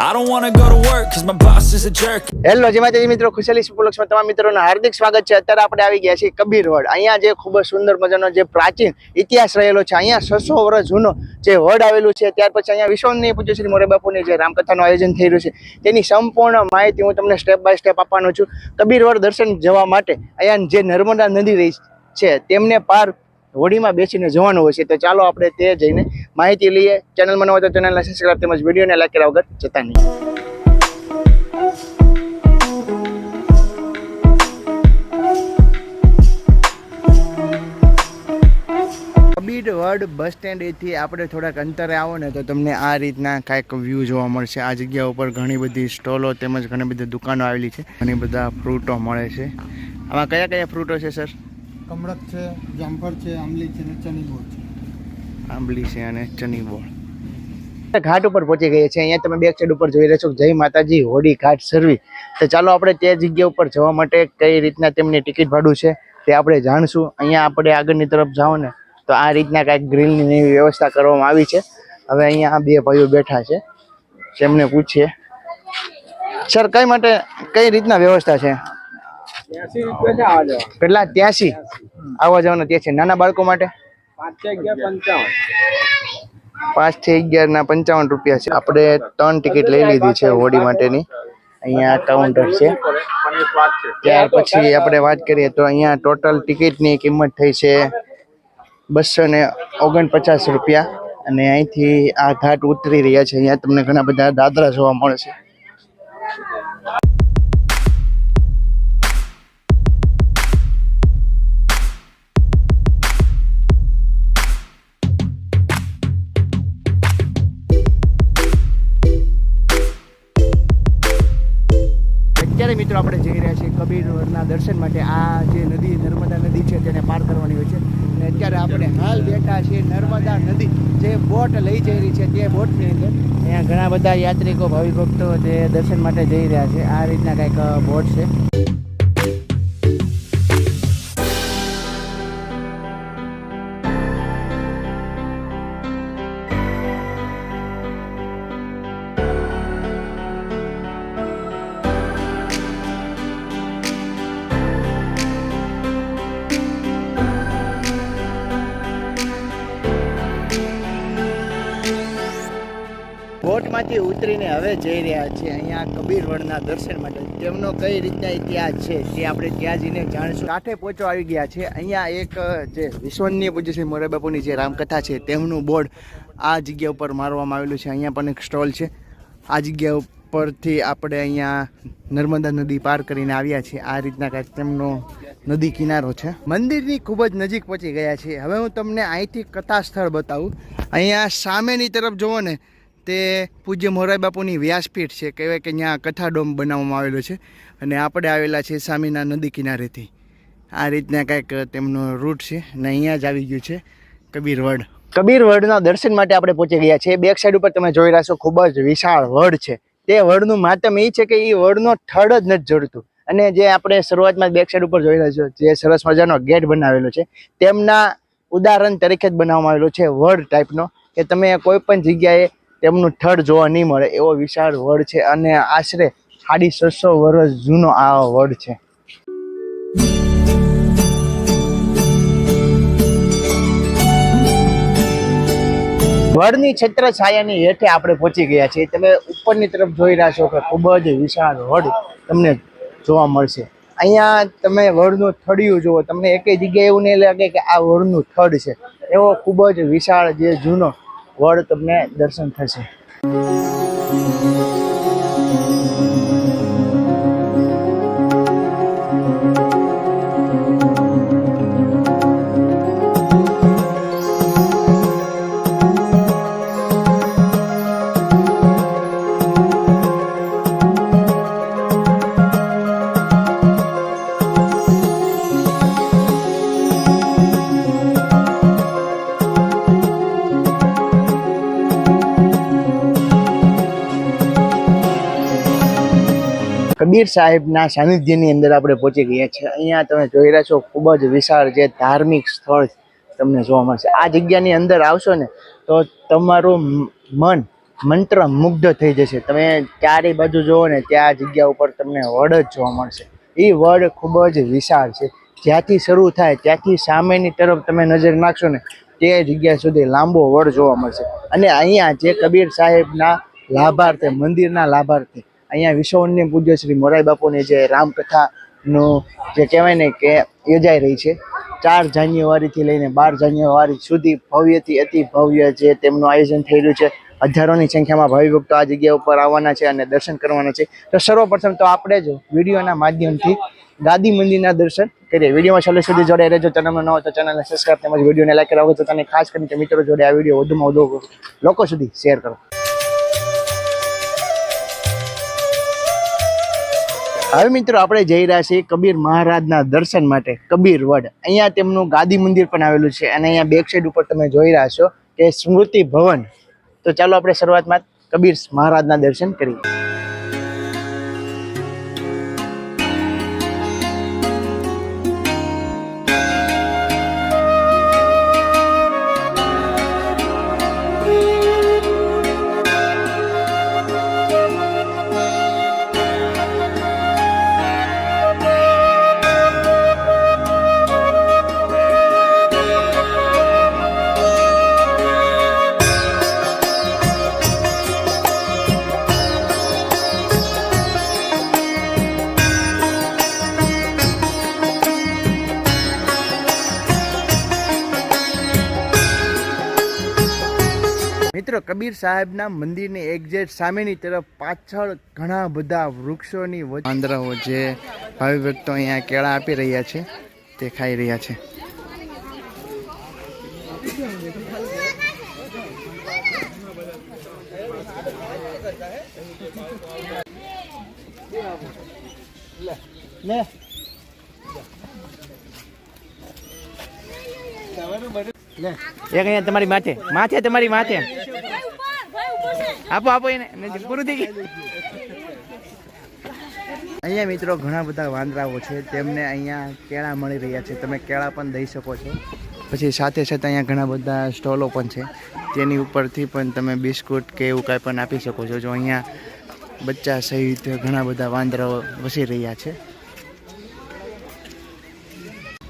I don't wanna go to work. Hello જે માતાજી મિત્રો, ખુશાલી સુપલક્ષમાં તમામ મિત્રોનું હાર્દિક સ્વાગત છે. અત્યારે આપણે આવી ગયા છીએ કબીર વડ. અહીંયા જે ખૂબ જ સુંદર મજાનો જે પ્રાચીન ઇતિહાસ રહેલો છે, અહીંયા છસો વર્ષ જૂનો જે વડ આવેલું છે, ત્યાર પછી અહીંયા વિશ્વની પૂજ્ય શ્રી મોરે બાપુની જે રામકથાનું આયોજન થઈ રહ્યું છે. તેની સંપૂર્ણ માહિતી હું તમને સ્ટેપ બાય સ્ટેપ આપવાનો છું. કબીર વડ દર્શન જવા માટે અહીંયા જે નર્મદા નદી રહી છે, તેમને પાર હોડીમાં બેસીને જવાનું હોય છે, તો ચાલો આપણે તે જઈને માહિતી લઈએ. ચેનલમાં ન હોય તો ચેનલને સબસ્ક્રાઈબ તેમજ વિડીયોને લાઈક કર્યા વગર જતા નહીં કબીર વર્ડ બસ સ્ટેન્ડથી આપણે થોડાક અંતરે આવો ને તો તમને આ રીતના કાંઈક વ્યૂ જોવા મળશે. આ જગ્યા ઉપર ઘણી બધી સ્ટોલો તેમજ ઘણી બધી દુકાનો આવેલી છે. ઘણી બધા ફ્રૂટો મળે છે. આમાં કયા કયા ફ્રૂટો છે સર કમળક છે જામફળ છે આંબલી છે અને ચની ગોળ છે. આંબલી છે અને ચનીબોળ ઘાટ ઉપર પહોંચી ગઈ છે અહીંયા તમે બેક સાઈડ ઉપર જોઈ રહ્યા છો જય માતાજી હોડી ઘાટ સર્વી. તો ચાલો આપણે તે જગ્યા ઉપર જવા માટે કઈ રીતના તેમની ટિકિટ ભાડું છે તે આપણે જાણશું. અહીંયા આપણે આગળની તરફ જાઓ ને તો આ રીતના કાંઈક ગ્રીલની વ્યવસ્થા કરવામાં આવી છે. હવે અહીંયા આ બે ભાઈઓ બેઠા છે. તેમને પૂછીએ. સર કઈ માટે કઈ રીતના વ્યવસ્થા છે? કેટલા? ત્યાસી? આવવા જવાના ત્યાં નાના બાળકો માટે? પાંચથી અગિયાર ના પંચાવન રૂપિયા છે. આપણે ત્રણ ટિકિટ લઈ લીધી છે હોડી માટેની. અહીંયા કાઉન્ટર છે. ત્યાર પછી આપણે વાત કરીએ તો અહીંયા ટોટલ ટિકિટની કિંમત થઈ છે બસો ને ઓગણપચાસ રૂપિયા. અને અહીંથી આ ઘાટ ઉતરી રહ્યા છે. અહીંયા તમને ઘણા બધા દાદરા જોવા મળે છે. મિત્રો, આપણે જઈ રહ્યા છીએ કબીરના દર્શન માટે. આ જે નદી, નર્મદા નદી છે તેને પાર કરવાની હોય છે. અને અત્યારે આપણે હાલ બેઠા છીએ નર્મદા નદી. જે બોટ લઈ જઈ રહી છે તે બોટની અંદર. અહીંયા ઘણા બધા યાત્રિકો, ભાવિ ભક્તો તે દર્શન માટે જઈ રહ્યા છે. આ રીતના કંઈક બોટ છે. બોટમાંથી ઉતરીને હવે જઈ રહ્યા છીએ અહીંયા કબીર વડના દર્શન માટે. તેમનો કઈ રીતના ઇતિહાસ છે તે આપણે ત્યાં જઈને જાણીશું. કાંઠે પહોંચો આવી ગયા છે. અહીંયા એક જે વિશ્વની પૂજ્ય શ્રી મોરે બાપુની જે રામકથા છે તેમનું બોર્ડ આ જગ્યા ઉપર મારવામાં આવેલું છે. અહીંયા પણ એક સ્ટોલ છે. આ જગ્યા ઉપરથી આપણે અહીંયા નર્મદા નદી પાર કરીને આવ્યા છીએ. આ રીતના કાંઈક તેમનો નદી કિનારો છે. મંદિરની ખૂબ જ નજીક પહોંચી ગયા છીએ. હવે હું તમને અહીંથી કથા સ્થળ બતાવું. અહીંયા સામેની તરફ જુઓ ને તે પૂજ્ય મોરારી બાપુની વ્યાસપીઠ છે, કહેવાય કે ત્યાં કથાડોમ બનાવવામાં આવેલો છે અને આપણે આવેલા છે સામેના નદી કિનારેથી. આ રીતના કાંઈક તેમનો રૂટ છે અને અહીંયા જ આવી ગયું છે કબીર વડ કબીર દર્શન માટે આપણે પહોંચી ગયા છે બેક સાઈડ ઉપર તમે જોઈ રહ્યા છો ખૂબ જ વિશાળ વડ છે. તે વડનું માતમ એ છે કે એ વડનો થડ જ નથી જોડતું. અને જે આપણે શરૂઆતમાં બેક સાઈડ ઉપર જોઈ રહ્યા છો, જે સરસ મજાનો ગેટ બનાવેલો છે, તેમના ઉદાહરણ તરીકે જ બનાવવામાં આવેલો છે વડ ટાઈપનો કે તમે કોઈ પણ જગ્યાએ તેમનું થડ જોવા નહીં મળે એવો વિશાળ વડ છે અને આશરે સાડી છસો વર્ષ જૂનો આ વડ છે. વડની છત્ર છાયાની હેઠે આપણે પહોંચી ગયા છીએ. તમે ઉપરની તરફ જોઈ રહ્યા છો કે ખૂબ જ વિશાળ વડ તમને જોવા મળશે. અહીંયા તમે વડનું થડિયું જુઓ. તમને એકેય જગ્યાએ એવું નહીં લાગે કે આ વડનું થડ છે. એવો ખૂબ જ વિશાળ જે જૂનો વડ તમને દર્શન થશે. કબીર સાહેબના સાનિધ્યની અંદર આપણે પહોંચી ગયા છીએ અહીંયા તમે જોઈ રહ્યા છો ખૂબ જ વિશાળ જે ધાર્મિક સ્થળ તમને જોવા મળશે. આ જગ્યાની અંદર આવશો ને તો તમારું મન મંત્ર મુગ્ધ થઈ જશે. તમે ચારે બાજુ જુઓ ને ત્યાં જગ્યા ઉપર તમને વડ જ જોવા મળશે. એ વડ ખૂબ જ વિશાળ છે. જ્યાંથી શરૂ થાય ત્યાંથી સામેની તરફ તમે નજર નાખશો ને તે જગ્યા સુધી લાંબો વડ જોવા મળશે. અને અહીંયા જે કબીર સાહેબના લાભાર્થે, મંદિરના લાભાર્થે અહીંયા વિશ્વવન્ય પૂજ્ય શ્રી મોરારી બાપુની જે રામકથાનું જે કહેવાય ને કે યોજાઈ રહી છે, ચાર જાન્યુઆરીથી લઈને બાર જાન્યુઆરી સુધી ભવ્યથી અતિ ભવ્ય જે તેમનું આયોજન રહ્યું છે, હજારોની સંખ્યામાં ભાવિભક્તો આ જગ્યા ઉપર આવવાના છે અને દર્શન કરવાના છે. તો સર્વપ્રથમ તો આપણે જ વિડીયોના માધ્યમથી ગાદી મંદિરના દર્શન કરીએ. વિડીયોમાં છેલ્લે સુધી જોડે રહેજો. ચેનલમાં ન હોય તો ચેનલને સબસ્ક્રાઈબ તેમજ વિડીયોને લાઈક કરાવો. તો તને ખાસ કરીને મિત્રો જોડે આ વીડિયો વધુમાં વધુ લોકો સુધી શેર કરો. હવે મિત્રો આપણે જઈ રહ્યા છીએ કબીર મહારાજના દર્શન માટે, કબીર વડ. અહીંયા તેમનું ગાદી મંદિર પણ આવેલું છે અને અહીંયા બેક સાઈડ ઉપર તમે જોઈ રહ્યા છો કે સ્મૃતિ ભવન. તો ચાલો આપણે શરૂઆતમાં કબીર મહારાજના દર્શન કરીએ. કબીર સાહેબના મંદિરની એક્ઝેટ સામેની તરફ પાછળ ઘણા બધા વૃક્ષોની વાંદરાઓ જે ભાવિભક્તો અહીંયા કેળા આપી રહ્યા છે તે ખાઈ રહ્યા છે. લે લે એક અહીંયા તમારી માથે. માથે તમારી માથે. આપો આપો એને. પૂરું થઈ ગયું. અહીંયા મિત્રો ઘણા બધા વાંદરાઓ છે. તેમને અહીંયા કેળા મળી રહ્યા છે. તમે કેળા પણ દઈ શકો છો. પછી સાથે સાથે અહીંયા ઘણા બધા સ્ટોલો પણ છે. તેની ઉપરથી પણ તમે બિસ્કુટ કે એવું કાંઈ પણ આપી શકો છો. જો અહીંયા બચ્ચા સહિત ઘણા બધા વાંદરાઓ વસી રહ્યા છે.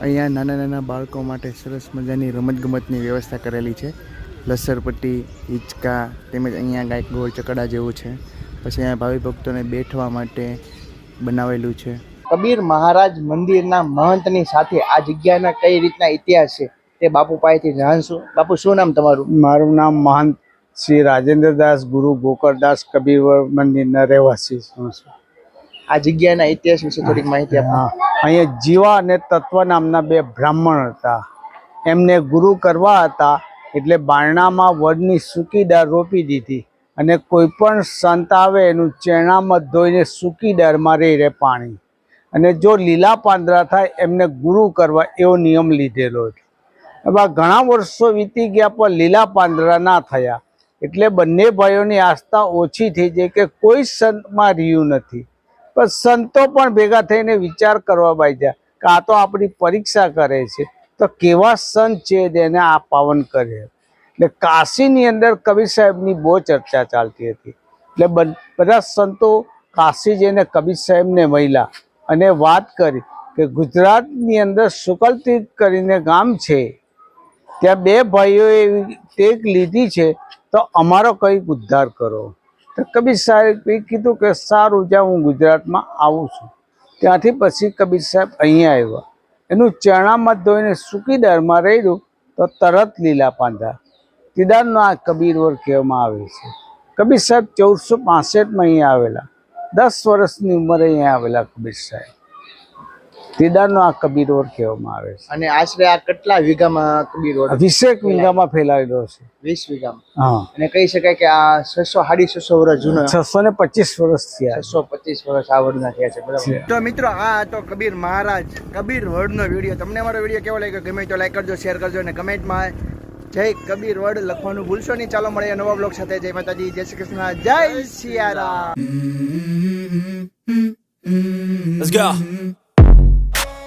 અહીંયા નાના નાના બાળકો માટે સરસ મજાની રમતગમતની વ્યવસ્થા કરેલી છે. લસરપટ્ટી હિંચકા તેમજ અહીંયા ગાય ગોળ ચકડા જેવું છે. પછી અહીંયા ભાવિ ભક્તોને બેઠવા માટે બનાવેલું છે. કબીર મહારાજ મંદિરના મહંતની સાથે આ જગ્યાના કઈ રીતના ઇતિહાસ છે તે બાપુ પાસેથી જાણશું. બાપુ શું નામ તમારું? મારું નામ મહંત શ્રી રાજેન્દ્રદાસ ગુરુ ગોકળદાસ કબીર મંદિરના રહેવાસી છું. આ જગ્યાના ઇતિહાસ વિશે થોડીક માહિતી આપો. અહીંયા જીવા અને તત્વ નામના બે બ્રાહ્મણ હતા. એમને ગુરુ કરવા હતા. એટલે બારણામાં વડની સૂકી દાળ રોપી દીધી અને કોઈ પણ સંત આવે એનું ચેણામાં ધોઈને સૂકી દાળમાં રહી રહે પાણી. અને જો લીલા પાંદડા થાય એમને ગુરુ કરવા એવો નિયમ લીધેલો છે. હવે ઘણા વર્ષો વીતી ગયા પણ લીલા પાંદડા ના થયા. એટલે બંને ભાઈઓની આસ્થા ઓછી થઈ જાય કે કોઈ સંતમાં રહ્યું નથી. પણ સંતો પણ ભેગા થઈને વિચાર કરવા બાજ્યા કે આ તો આપણી પરીક્ષા કરે છે. તો કેવા સંત છે તેને આ પાવન કરે. એટલે કાશીની અંદર કબીર સાહેબની બહુ ચર્ચા ચાલતી હતી. એટલે બધા સંતો કાશી જઈને કબીર સાહેબને મળ્યા અને વાત કરી કે ગુજરાતની અંદર સુકલતીર્થ કરીને ગામ છે. ત્યાં બે ભાઈઓએ એવી ટેક લીધી છે, તો અમારો કંઈક ઉદ્ધાર કરો. તો કબીર સાહેબે કીધું કે સારું, જ્યાં હું ગુજરાતમાં આવું છું. ત્યાંથી પછી કબીર સાહેબ અહીંયા આવ્યા. એનું ચણામાં ધોઈને સૂકી દાળમાં રહ્યું તો તરત લીલા પાંદા. કિદારનો આ કબીર વર કહેવામાં આવે છે. કબીર સાહેબ ચૌદસો પાસઠમાં અહીંયા આવેલા. દસ વર્ષની ઉંમરે અહીંયા આવેલા કબીર સાહેબ. તીદારનો આ કબીર રોડ કહેવામાં આવે છે. અને આશરે આ કેટલા વીઘામાં કબીર રોડ વીસેક વીઘામાં ફેલાયેલો છે. વીસ વીઘામાં? હા. અને કહી શકાય કે આ છસો સાડી છસો વર્ષ જૂનો છસો ને પચીસ વર્ષ થયા. છસો પચીસ વર્ષ આ વડના થયા છે બરાબર? તો મિત્રો આ હતો કબીર મહારાજ કબીર વડનો વીડિયો. તમને મારો વીડિયો કેવો લાગ્યો? ગમે તો લાઈક કરજો શેર કરજો અને કમેન્ટમાં જય કબીર વડ લખવાનું ભૂલશો નહીં. ચાલો મળીએ નવા બ્લોગ સાથે. જય માતાજી જય શ્રી કૃષ્ણ. જય સિયારામ Let's go.